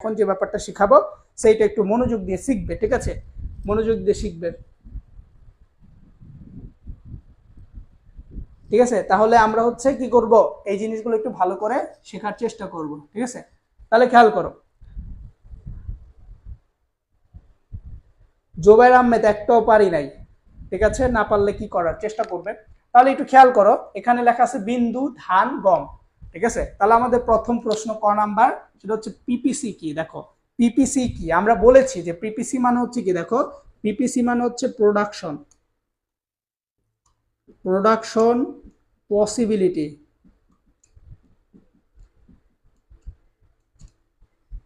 এখন যে ব্যাপারটা শিখাবো, সেইটা একটু মনোযোগ দিয়ে শিখবে, ঠিক আছে? মনোযোগ দিয়ে শিখবে। ঠিক আছে? তাহলে আমরা হচ্ছে কি করব? এই জিনিসগুলো একটু ভালো করে শেখার চেষ্টা করব, ঠিক আছে? তাহলে খেয়াল করো। জোবাইর আহমেদ, একটাও পারি নাই। ঠিক আছে? না পারলে কি করার? চেষ্টা করবে। তাহলে একটু খেয়াল করো, এখানে লেখা আছে বিন্দু, ধান, গম। ঠিক আছে? তাহলে আমাদের প্রথম প্রশ্ন ক নাম্বার? সেটা হচ্ছে পিপিসি কি? দেখো পিপিসি কি? আমরা বলেছি যে পিপিসি মানে হচ্ছে কি? দেখো পিপিসি মানে হচ্ছে production production possibility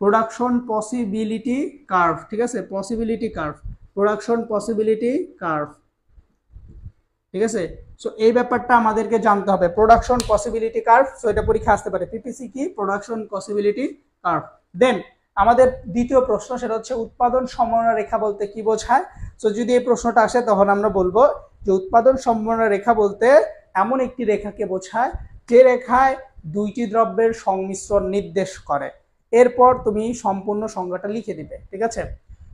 production possibility curve ঠিক আছে? Possibility curve production possibility curve ঠিক আছে? সো এই ব্যাপারটা আমাদেরকে জানতে হবে। প্রোডাকশন পসিবিলিটি কার্ভ সো এটা পরীক্ষা আসতে পারে। পিপিসি কি? প্রোডাকশন পসিবিলিটি কার্ভ দেন আমাদের দ্বিতীয় প্রশ্ন সেটা হচ্ছে উৎপাদন সম্ভাবনা রেখা বলতে কি বোঝায়? সো যদি এই প্রশ্নটা আসে, তখন আমরা বলব যে উৎপাদন সম্ভাবনা রেখা বলতে এমন একটি রেখাকে বোঝায় যে রেখায় দুইটি দ্রব্যের সংমিশ্রণ নির্দেশ করে। এরপর তুমি সম্পূর্ণ সংজ্ঞাটা লিখে দিবে। ঠিক আছে?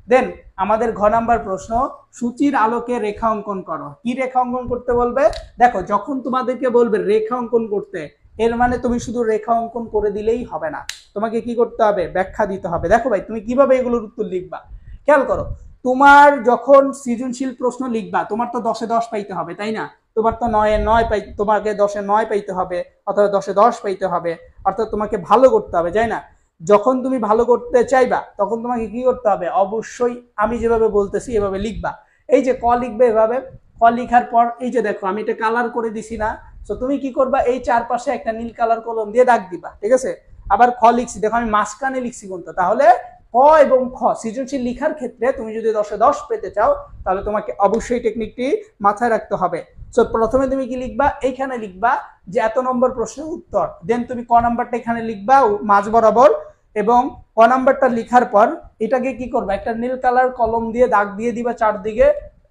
দেন আমাদের ঘ নাম্বার প্রশ্ন, সূচির আলোকে রেখা অঙ্কন করো। কি রেখা অঙ্কন করতে বলবে? দেখো, যখন তোমাদেরকে বলবে রেখা অঙ্কন করতে, এর মানে তুমি শুধু রেখা অঙ্কন করে দিলেই হবে না। তোমাকে কি করতে হবে? ব্যাখ্যা দিতে হবে। দেখো ভাই, তুমি কীভাবে এগুলোর উত্তর লিখবা? খেয়াল করো, তোমার যখন সৃজনশীল প্রশ্ন লিখবা, তোমার তো দশে দশ পাইতে হবে, তাই না? তোমার তো নয়ে নয় পাই, তোমাকে দশে নয় পাইতে হবে, অথবা দশে দশ পাইতে হবে, অর্থাৎ তোমাকে ভালো করতে হবে তাই না? যখন তুমি ভালো করতে চাইবা, তখন তোমাকে কি করতে হবে? অবশ্যই আমি যেভাবে বলতেছি, এভাবে লিখবা। এই যে ক লিখবে এভাবে, ক লিখার পর এই যে দেখো, আমি এটা কালার করে দিছি না। তো তুমি কি করবা? এই চারপাশে একটা নীল কালার কলম দিয়ে দাগ দিবা, ঠিক আছে? আবার খ লিখছি, দেখো আমি মাঝখানে লিখছি কোনটা। তাহলে ক এবং খ, সৃজনশীল লিখার ক্ষেত্রে তুমি যদি দশে দশ পেতে চাও, তাহলে তোমাকে অবশ্যই টেকনিকটি মাথায় রাখতে হবে। সো প্রথমে তুমি কি লিখবা? এইখানে লিখবা যে এত নম্বর প্রশ্নের উত্তর। দেন তুমি ক নাম্বারটা এখানে লিখবা মাঝ বরাবর এবং ক নাম্বারটা লিখার পর এটাকে কি করবা? একটা নীল কালার কলম দিয়ে দাগ দিয়ে দিবা চারদিকে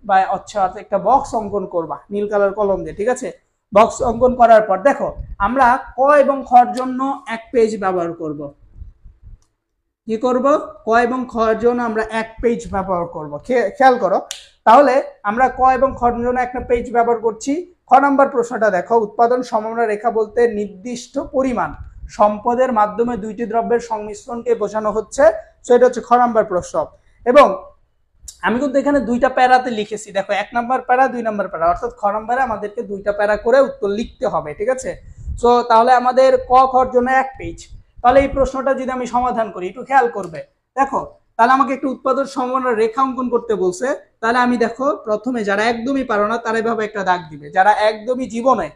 বা আচ্ছা একটা বক্স অঙ্কন করবা, নীল কালার কলম দিয়ে, ঠিক আছে? বক্স অঙ্কন করার পর দেখো, আমরা ক এবং খর জন্য এক পেজ ব্যবহার করব। কি করব? ক এবং খর জন্য আমরা এক পেজ ব্যবহার করব। খেয়াল করো, তাহলে আমরা ক এবং খর জন্য একটা পেজ ব্যবহার করছি। খ নম্বর প্রশ্নটা দেখো, উৎপাদন সম্ভাবনা রেখা বলতে নির্দিষ্ট পরিমাণ। সম্পদের মাধ্যমে দুইটি দ্রব্যের সংমিশ্রণকে বোঝানো হচ্ছে। সো এটা হচ্ছে খ নম্বর প্রশ্ন। এবং আমি কিন্তু এখানে দুইটা প্যারাতে লিখেছি। দেখো, এক নম্বর প্যারা, দুই নম্বর প্যারা। অর্থাৎ খ নম্বরে আমাদেরকে দুইটা প্যারা করে উত্তর লিখতে হবে, ঠিক আছে? সো তাহলে আমাদের ক খর জন্য এক পেজ তাহলে এই প্রশ্নটা যদি আমি সমাধান করি, একটু খেয়াল করবে। দেখো, তাহলে আমাকে একটু উৎপাদন সম্ভাবনার রেখা অঙ্কন করতে বলছে। তাহলে আমি দেখো, প্রথমে যারা একদমই পারো না, তারা এভাবে একটা দাগ দিবে। যারা একদমই জীবনে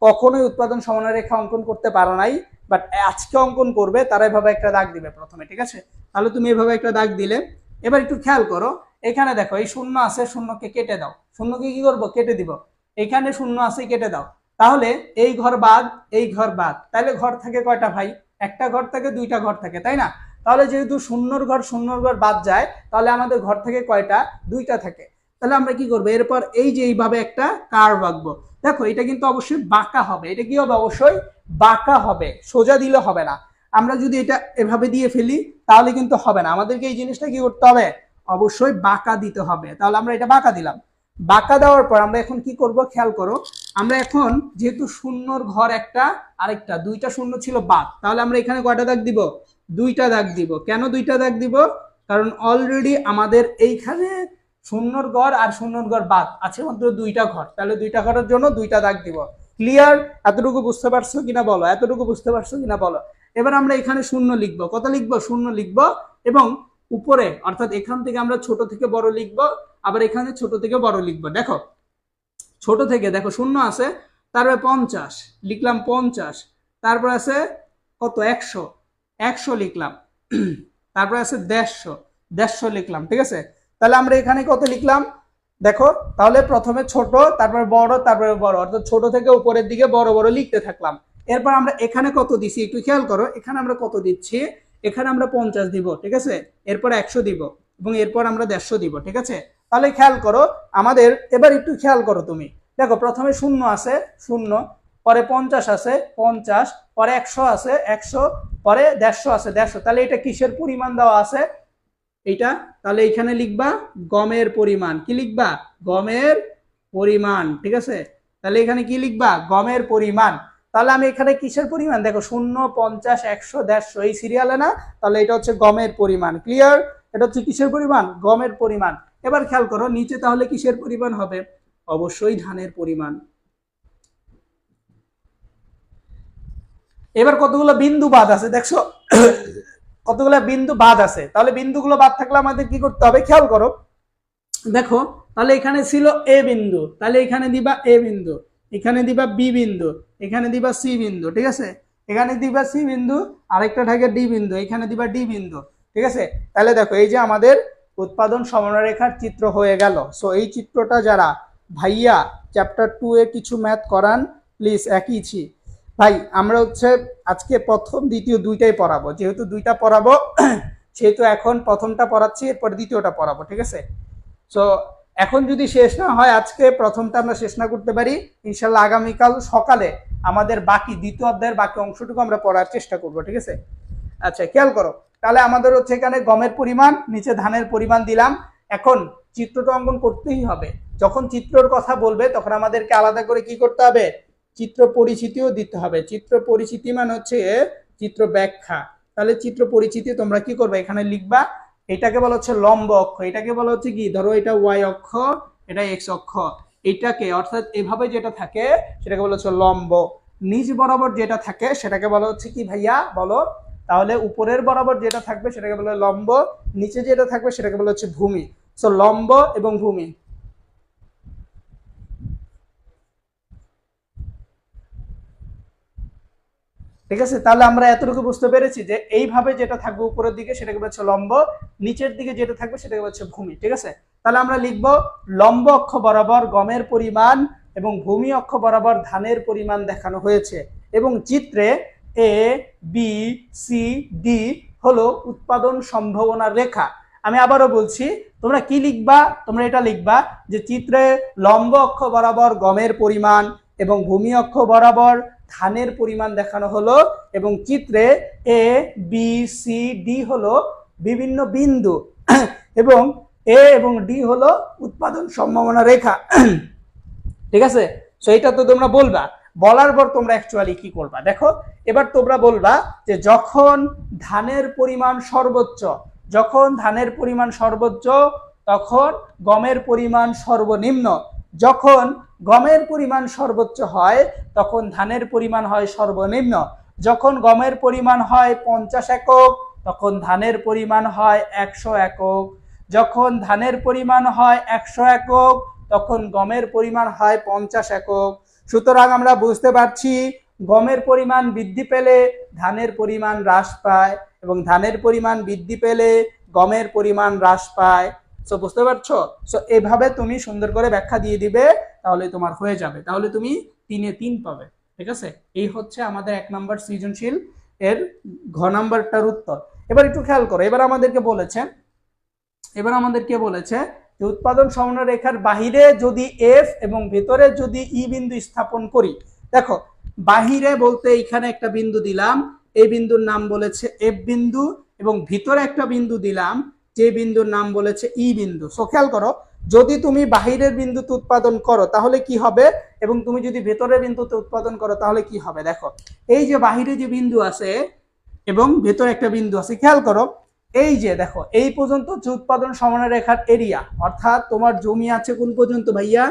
কখনোই উৎপাদন সম্ভাবনা রেখা অঙ্কন করতে পারো নাই বাট আজকে অঙ্কন করবে, তারা এভাবে একটা দাগ দিবে প্রথমে, ঠিক আছে? তাহলে তুমি এভাবে একটা দাগ দিলে। এবার একটু খেয়াল করো, এখানে দেখো, এই শূন্য আছে, শূন্যকে কেটে দাও। শূন্যকে কি করব? কেটে দিব। এখানে শূন্য আছে, কেটে দাও। তাহলে এই ঘর বাদ, এই ঘর বাদ। তাহলে ঘর থাকে কয়টা ভাই? একটা ঘর থাকে, দুইটা ঘর থাকে, তাই না? তাহলে যেহেতু শূন্যর ঘর শূন্যর ঘর বাদ যায়, তাহলে আমাদের ঘর থেকে কয়টা? দুইটা থাকে। তাহলে আমরা কি করব? এরপর এই যে এইভাবে একটা কার্ভ আঁকবো। দেখো, এটা কিন্তু অবশ্যই বাঁকা হবে। এটা কি হবে? অবশ্যই বাঁকা হবে। সোজা দিলে হবে না। আমরা যদি এটা এভাবে দিয়ে ফেলি, তাহলে কিন্তু হবে না। আমাদেরকে এই জিনিসটা কি করতে হবে? অবশ্যই বাঁকা দিতে হবে। তাহলে আমরা এটা বাঁকা দিলাম। বাঁকা দেওয়ার পর আমরা এখন কি করব? খেয়াল করো, আমরা এখন যেহেতু শূন্যর ঘর একটা, আরেকটা, দুইটা শূন্য ছিল বাদ। তাহলে আমরা এখানে কয়টা দাগ দিব? দুইটা দাগ দিব। কেন দুইটা দাগ দিব? কারণ অলরেডি আমাদের এইখানে শূন্যর ঘর আর শূন্যর ঘর বাদ। আছে মাত্র দুইটা ঘর। তাহলে দুইটা ঘরের জন্য দুইটা দাগ দিব। ক্লিয়ার এতটুকু বুঝতে পারছ কিনা বলো? এতটুকু বুঝতে পারছ কিনা বলো? এবার আমরা এখানে শূন্য লিখব। কত লিখব? শূন্য লিখব। এবং উপরে, অর্থাৎ এখান থেকে আমরা ছোট থেকে বড় লিখব, আবার এখানে ছোট থেকে বড় লিখব। দেখো, ছোট থেকে, দেখো, শূন্য আছে, তারপরে পঞ্চাশ, লিখলাম পঞ্চাশ, তারপর আছে কত? একশো। একশো লিখলাম। তারপরে আছে দেড়শো। দেড়শো লিখলাম, ঠিক আছে? তাহলে আমরা এখানে কত লিখলাম? দেখো, তাহলে প্রথমে ছোট, তারপরে বড় তারপরে বড়। অর্থাৎ ছোট থেকে উপরের দিকে বড় বড় লিখতে থাকলাম। এরপর আমরা এখানে কত দিছি? একটু খেয়াল করো, এখানে আমরা কত দিচ্ছি? এখানে আমরা পঞ্চাশ দিব, ঠিক আছে? এরপর একশো দিব এবং এরপর আমরা দেড়শো দিব, ঠিক আছে? তাহলে খেয়াল করো, আমাদের এবার একটু খেয়াল করো তুমি। দেখো, প্রথমে শূন্য আছে, শূন্য, পরে পঞ্চাশ আছে, পঞ্চাশ, পরে একশো আছে, একশো, পরে দেড়শো আছে, দেড়শো। তাহলে এটা কিসের পরিমাণ দেওয়া আছে? এইটা? তাহলে এইখানে লিখবা গমের পরিমাণ। কি লিখবা? গমের পরিমাণ, ঠিক আছে? তাহলে এখানে কি লিখবা? গমের পরিমাণ। তাহলে আমি এখানে কিসের পরিমাণ? দেখো, শূন্য, পঞ্চাশ, একশো, দেড়শো, এই সিরিয়ালে না? তাহলে এটা হচ্ছে গমের পরিমাণ। ক্লিয়ার এটা হচ্ছে কিসের পরিমাণ? গমের পরিমাণ। এবার খেয়াল করো, নিচে তাহলে কিসের পরিমাণ হবে? অবশ্যই ধানের পরিমাণ। এবার কতগুলো বিন্দু বাদ আছে? দেখছ? কতগুলো বিন্দু বাদ আছে? তাহলে বিন্দুগুলো বাদ থাকলে আমাদের কি করতে হবে? খেয়াল করো। দেখো, তাহলে এখানে ছিল এ বিন্দু। তাহলে এখানে দিবা এ বিন্দু। এখানে দিবা বি বিন্দু। এখানে দিবা সি বিন্দু, ঠিক আছে? এখানে দিবা সি বিন্দু, আরেকটা থাকে ডি বিন্দু, এখানে দিবা ডি বিন্দু, ঠিক আছে? তাহলে দেখো, এই যে আমাদের উৎপাদন সমানরেখার চিত্র হয়ে গেল। সো এই চিত্রটা যারা ভাইয়া চ্যাপ্টার টু এ কিছু ম্যাথ করান প্লিজ একই ছি। ভাই, আমরা হচ্ছে আজকে প্রথম, দ্বিতীয় দুইটাই পড়াবো। যেহেতু দুইটা পড়াবো, সেহেতু এখন প্রথমটা পড়াচ্ছি, এরপর দ্বিতীয়টা পড়াবো, ঠিক আছে? সো এখন যদি শেষ না হয়, আজকে প্রথমটা আমরা শেষ না করতে পারি ইনশাল্লাহ আগামীকাল সকালে আমাদের বাকি দ্বিতীয় অধ্যায়ের বাকি অংশটুকু আমরা পড়ার চেষ্টা করব, ঠিক আছে? আচ্ছা খেয়াল করো, তাহলে আমাদের হচ্ছে এখানে গমের পরিমাণ, নিচে ধানের পরিমাণ দিলাম। এখন চিত্রটা অঙ্কন করতেই হবে। যখন চিত্রর কথা বলবে, তখন আমাদেরকে আলাদা করে কি করতে হবে? চিত্র পরিচিতিও দিতে হবে। চিত্র পরিচিতি মানে হচ্ছে চিত্র ব্যাখ্যা। তাহলে চিত্র পরিচিতি তোমরা কি করবে? এখানে লিখবা, এটাকে বলা হচ্ছে লম্ব অক্ষ। এটাকে বলা হচ্ছে কি? ধরো এটা ওয়াই অক্ষ, এটা এক্স অক্ষ। এটাকে, অর্থাৎ এভাবে যেটা থাকে, সেটাকে বলা হচ্ছে লম্ব। নিচ বরাবর যেটা থাকে, সেটাকে বলা হচ্ছে কি ভাইয়া? বলো। তাহলে উপরের বরাবর যেটা থাকবে, সেটাকে বলা লম্ব। নিচে যেটা থাকবে, সেটাকে বলা হচ্ছে ভূমি। সো লম্ব এবং ভূমি। ঠিক আছে? তাহলে আমরা এতটুকু বুঝতে পেরেছি যে এইভাবে যেটা থাকবে উপরের দিকে সেটাকে বলছে লম্ব, নিচের দিকে যেটা থাকবে সেটাকে বলছে ভূমি, ঠিক আছে? তাহলে আমরা লিখব লম্ব অক্ষ বরাবর গমের পরিমাণ এবং ভূমি অক্ষ বরাবর ধানের পরিমাণ দেখানো হয়েছে এবং চিত্রে এ বি সি ডি হলো উৎপাদন সম্ভাবনার রেখা। আমি আবারও বলছি, তোমরা কি লিখবা? তোমরা এটা লিখবা যে চিত্রে লম্ব অক্ষ বরাবর গমের পরিমাণ এবং ভূমি অক্ষ বরাবর ধানের পরিমাণ দেখানো হলো এবং চিত্রে এ বি সি ডি হলো বিভিন্ন বিন্দু। এবং এ এবং ডি হলো উৎপাদন সম্ভাবনা রেখা। ঠিক আছে? সো এটা তো তোমরা বলবা। বলার পর তোমরা অ্যাকচুয়ালি কি করবা? দেখো, এবার তোমরা বলবা যে যখন ধানের পরিমাণ সর্বোচ্চ, যখন ধানের পরিমাণ সর্বোচ্চ, তখন গমের পরিমাণ সর্বনিম্ন। যখন গমের পরিমাণ সর্বোচ্চ হয়, তখন ধানের পরিমাণ হয় সর্বনিম্ন। যখন গমের পরিমাণ হয় পঞ্চাশ একক, তখন ধানের পরিমাণ হয় একশো একক। যখন ধানের পরিমাণ হয় একশো একক, তখন গমের পরিমাণ হয় পঞ্চাশ একক। সুতরাং আমরা বুঝতে পারছি, গমের পরিমাণ বৃদ্ধি পেলে ধানের পরিমাণ হ্রাস পায় এবং ধানের পরিমাণ বৃদ্ধি পেলে গমের পরিমাণ হ্রাস পায়। সো বুঝতে পারছ? সো এভাবে তুমি সুন্দর করে ব্যাখ্যা দিয়ে দিবে। তাহলে তোমার হয়ে যাবে। তাহলে তুমি তিনে তিন পাবে, ঠিক আছে? এই হচ্ছে আমাদের এক নম্বর সৃজনশীল এর ঘ নাম্বারটার উত্তর। এবার একটু খেয়াল করো, এবার আমাদেরকে বলেছে, এবার আমাদেরকে বলেছে যে উৎপাদন সমন্বয় রেখার বাহিরে যদি এফ এবং ভেতরে যদি ই বিন্দু স্থাপন করি, দেখো, বাহিরে বলতে এখানে একটা বিন্দু দিলাম, এই বিন্দুর নাম বলেছে এফ বিন্দু এবং ভিতরে একটা বিন্দু দিলাম, যে বিন্দুর নাম বলেছে ই বিন্দু। সো খেয়াল করো যদি তুমি বাহিরের বিন্দুতে উৎপাদন করো, তাহলে কি হবে? এবং তুমি যদি ভেতরের বিন্দুতে উৎপাদন করো, তাহলে কি হবে? দেখো, এই যে বাহিরে যে বিন্দু আছে এবং ভেতরে একটা বিন্দু আছে, খেয়াল করো, এই যে দেখো, এই পর্যন্ত হচ্ছে উৎপাদন সমান রেখার এরিয়া অর্থাৎ তোমার জমি আছে কোন পর্যন্ত ভাইয়া?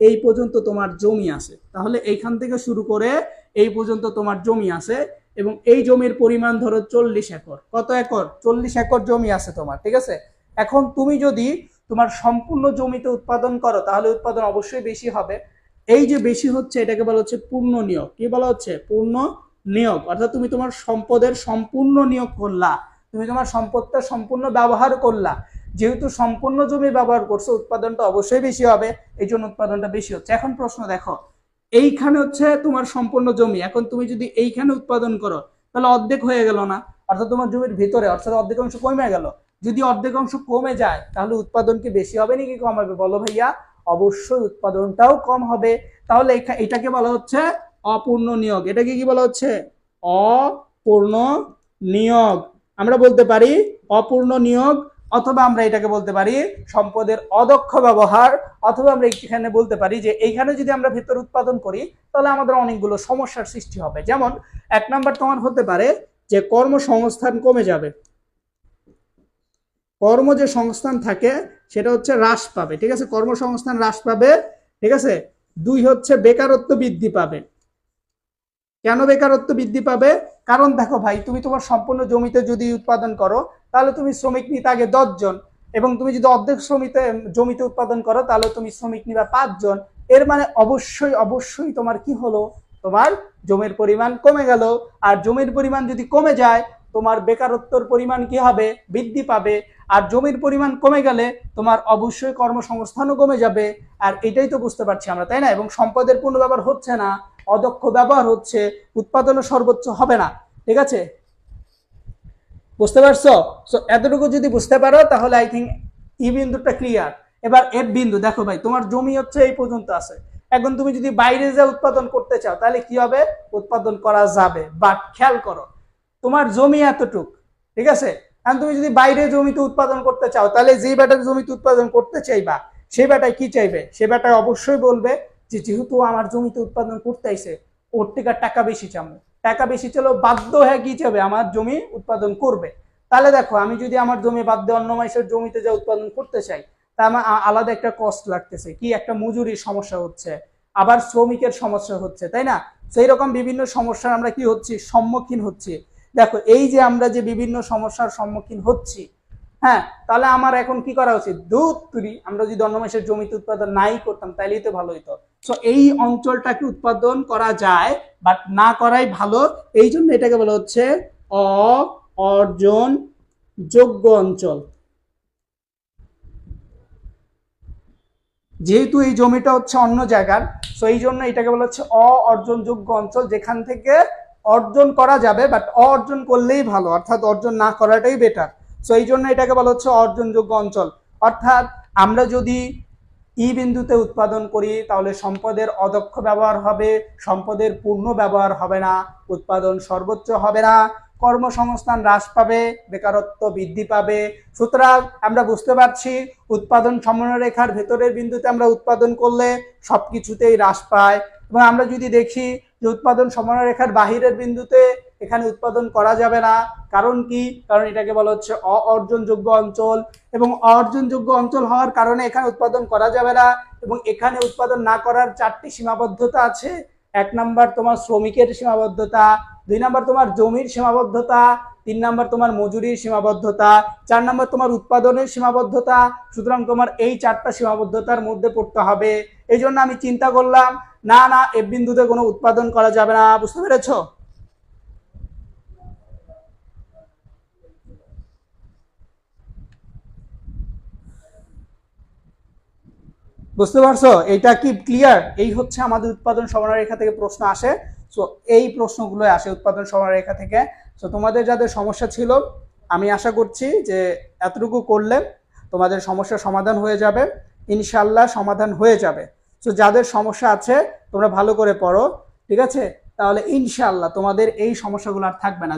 এই পর্যন্ত তোমার জমি আছে। তাহলে এইখান থেকে শুরু করে এই পর্যন্ত তোমার জমি আছে এবং এই জমির পরিমাণ ধরো চল্লিশ একর। কত একর? চল্লিশ একর জমি আছে তোমার, ঠিক আছে? এখন তুমি যদি তোমার সম্পূর্ণ জমিতে উৎপাদন করো, তাহলে উৎপাদন অবশ্যই বেশি হবে। এই যে বেশি হচ্ছে, এটাকে বলা হচ্ছে পূর্ণ নিয়োগ। কি বলা হচ্ছে? পূর্ণ নিয়োগ। অর্থাৎ তুমি তোমার সম্পদের সম্পূর্ণ নিয়োগ করলা। তুমি তোমার সম্পদটা সম্পূর্ণ ব্যবহার করলা। যেহেতু সম্পূর্ণ জমি ব্যবহার করছ, উৎপাদনটা অবশ্যই বেশি হবে, এই জন্য উৎপাদনটা বেশি হচ্ছে। এখন প্রশ্ন দেখো, এইখানে হচ্ছে তোমার সম্পূর্ণ জমি। এখন তুমি যদি এইখানে উৎপাদন করো, তাহলে অর্ধেক হয়ে গেল না। অর্থাৎ তোমার জমির ভিতরে, অর্থাৎ অর্ধেক অংশ কমে গেল। যদি অর্ধেক অংশ কমে যায়, তাহলে উৎপাদন কি বেশি হবে নাকি কম হবে? বলো ভাইয়া, অবশ্যই উৎপাদনটাও কম হবে। তাহলে এটাকে বলা হচ্ছে অপূর্ণ নিয়োগ। এটাকে কি বলা হচ্ছে? অপূর্ণ নিয়োগ। আমরা বলতে পারি অপূর্ণ নিয়োগ, অথবা আমরা এটাকে বলতে পারি সম্পদের অদক্ষ ব্যবহার, অথবা আমরা এখানে বলতে পারি যে এইখানে যদি আমরা ভেতর উৎপাদন করি, তাহলে আমাদের অনেকগুলো সমস্যার সৃষ্টি হবে। যেমন, এক নাম্বার তোমার হতে পারে যে কর্মসংস্থান কমে যাবে। কর্ম যে সংস্থান থাকে, সেটা হচ্ছে হ্রাস পাবে, ঠিক আছে? কর্মসংস্থান হ্রাস পাবে, ঠিক আছে? দুই হচ্ছে বেকারত্ব বৃদ্ধি পাবে। কেন বেকারত্ব বৃদ্ধি পাবে? কারণ দেখো ভাই, তুমি তোমার সম্পূর্ণ জমিতে যদি উৎপাদন করো, তাহলে তুমি শ্রমিক নিতে আগে দশজন, এবং তুমি যদি অর্ধেক শ্রমিতে, জমিতে উৎপাদন করো, তাহলে তুমি শ্রমিক নিবা পাঁচজন। এর মানে অবশ্যই অবশ্যই তোমার কি হলো? তোমার জমির পরিমাণ কমে গেল। আর জমির পরিমাণ যদি কমে যায় তোমার বেকারত্বর পরিমাণ কি হবে? বৃদ্ধি পাবে। আর জমির পরিমাণ কমে গেলে তোমার অবশ্যই কর্মসংস্থানও কমে যাবে। আর এটাই তো বুঝতে পারছি আমরা, তাই না? এবং সম্পদের পূর্ণ ব্যবহার হচ্ছে না, অদক্ষ ব্যবহার হচ্ছে, উৎপাদনও সর্বোচ্চ হবে না। ঠিক আছে? বুঝতে পারছ? সো এতটুকু যদি বুঝতে পারো, তাহলে আই থিঙ্ক ই বিন্দুটা ক্লিয়ার এবার এফ বিন্দু, দেখো ভাই, তোমার জমি হচ্ছে এই পর্যন্ত আছে। এখন তুমি যদি বাইরে যা উৎপাদন করতে চাও, তাহলে কি হবে? উৎপাদন করা যাবে। বাট খেয়াল করো তোমার জমি এতটুক, ঠিক আছে? এখন তুমি যদি বাইরে জমিতে উৎপাদন করতে চাও, তাহলে যে বেটার জমিতে উৎপাদন করতে চাইবা সেই বেটায় কি চাইবে? সে বেটায় অবশ্যই বলবে যে, যেহেতু আমার জমিতে উৎপাদন করতে আইছে, ওর থেকে টাকা বেশি চামো। টাকা বেশি চলেও বাধ্য হয়ে কি চাবে আমার জমি উৎপাদন করবে। তাহলে দেখো, আমি যদি আমার জমি বাদ দিয়ে অন্য মাসের জমিতে যা উৎপাদন করতে চাই, তা আমার আলাদা একটা কস্ট লাগতেছে। কি একটা মজুরির সমস্যা হচ্ছে, আবার শ্রমিকের সমস্যা হচ্ছে, তাই না? সেই রকম বিভিন্ন সমস্যার আমরা কি হচ্ছি? সম্মুখীন হচ্ছি। দেখো, এই যে আমরা যে বিভিন্ন সমস্যার সম্মুখীন হচ্ছি হ্যাঁ তাহলে আমার এখন কি করা উচিত? দুধ তুলি। আমরা যদি অন্য মাসের জমিতে উৎপাদন নাই করতাম তাহলেই তো ভালো হতো সো এই অঞ্চলটাকে উৎপাদন করা যায় বাট না করাই ভালো। এই জন্য এটাকে বলা হচ্ছে অ অর্জন যোগ্য অঞ্চল। যেহেতু এই জমিটা হচ্ছে অন্য জায়গার সো এই জন্য এটাকে বলা হচ্ছে অ অর্জনযোগ্য অঞ্চল, যেখান থেকে অর্জন করা যাবে বাট অর্জন করলেই ভালো, অর্থাৎ অর্জন না করাটাই বেটার সো এই জন্য এটাকে বলা হচ্ছে অর্জনযোগ্য অঞ্চল। অর্থাৎ আমরা যদি ই বিন্দুতে উৎপাদন করি, তাহলে সম্পদের অদক্ষ ব্যবহার হবে, সম্পদের পূর্ণ ব্যবহার হবে না, উৎপাদন সর্বোচ্চ হবে না, কর্মসংস্থান হ্রাস পাবে, বেকারত্ব বৃদ্ধি পাবে। সুতরাং আমরা বুঝতে পারছি, উৎপাদন সমন্বয়রেখার ভেতরের বিন্দুতে আমরা উৎপাদন করলে সব কিছুতেই হ্রাস পায়। এবং আমরা যদি দেখি যে উৎপাদন সমন্বয়রেখার বাহিরের বিন্দুতে এখানে উৎপাদন করা যাবে না। কারণ কি? কারণ এটাকে বলা হচ্ছে অর্জনযোগ্য অঞ্চল এবং অর্জনযোগ্য অঞ্চল হওয়ার কারণে এখানে উৎপাদন করা যাবে না এবং এখানে উৎপাদন না করার চারটি সীমাবদ্ধতা আছে। এক নাম্বার তোমার শ্রমিকের সীমাবদ্ধতা, দুই নাম্বার তোমার জমির সীমাবদ্ধতা তিন নাম্বার তোমার মজুরির সীমাবদ্ধতা, চার নাম্বার তোমার উৎপাদনের সীমাবদ্ধতা, সুতরাং তোমার এই চারটা সীমাবদ্ধতার মধ্যে পড়তে হবে। এই জন্য আমি চিন্তা করলাম, না না এ বিন্দুতে কোনো উৎপাদন করা যাবে না, বুঝতে পেরেছ? বুঝতে পারছ? এটা কি ক্লিয়ার এই হচ্ছে আমাদের উৎপাদন সমানরেখা থেকে প্রশ্ন আসে। সো এই প্রশ্নগুলো আসে উৎপাদন সমানরেখা থেকে। সো তোমাদের যাদের সমস্যা ছিল, আমি আশা করছি যে এতটুকু করলে তোমাদের সমস্যা সমাধান হয়ে যাবে ইনশাল্লাহ সমাধান হয়ে যাবে। সো যাদের সমস্যা আছে, তোমরা ভালো করে পড়ো, ঠিক আছে? তাহলে ইনশাল্লাহ তোমাদের এই সমস্যাগুলো আর থাকবে না।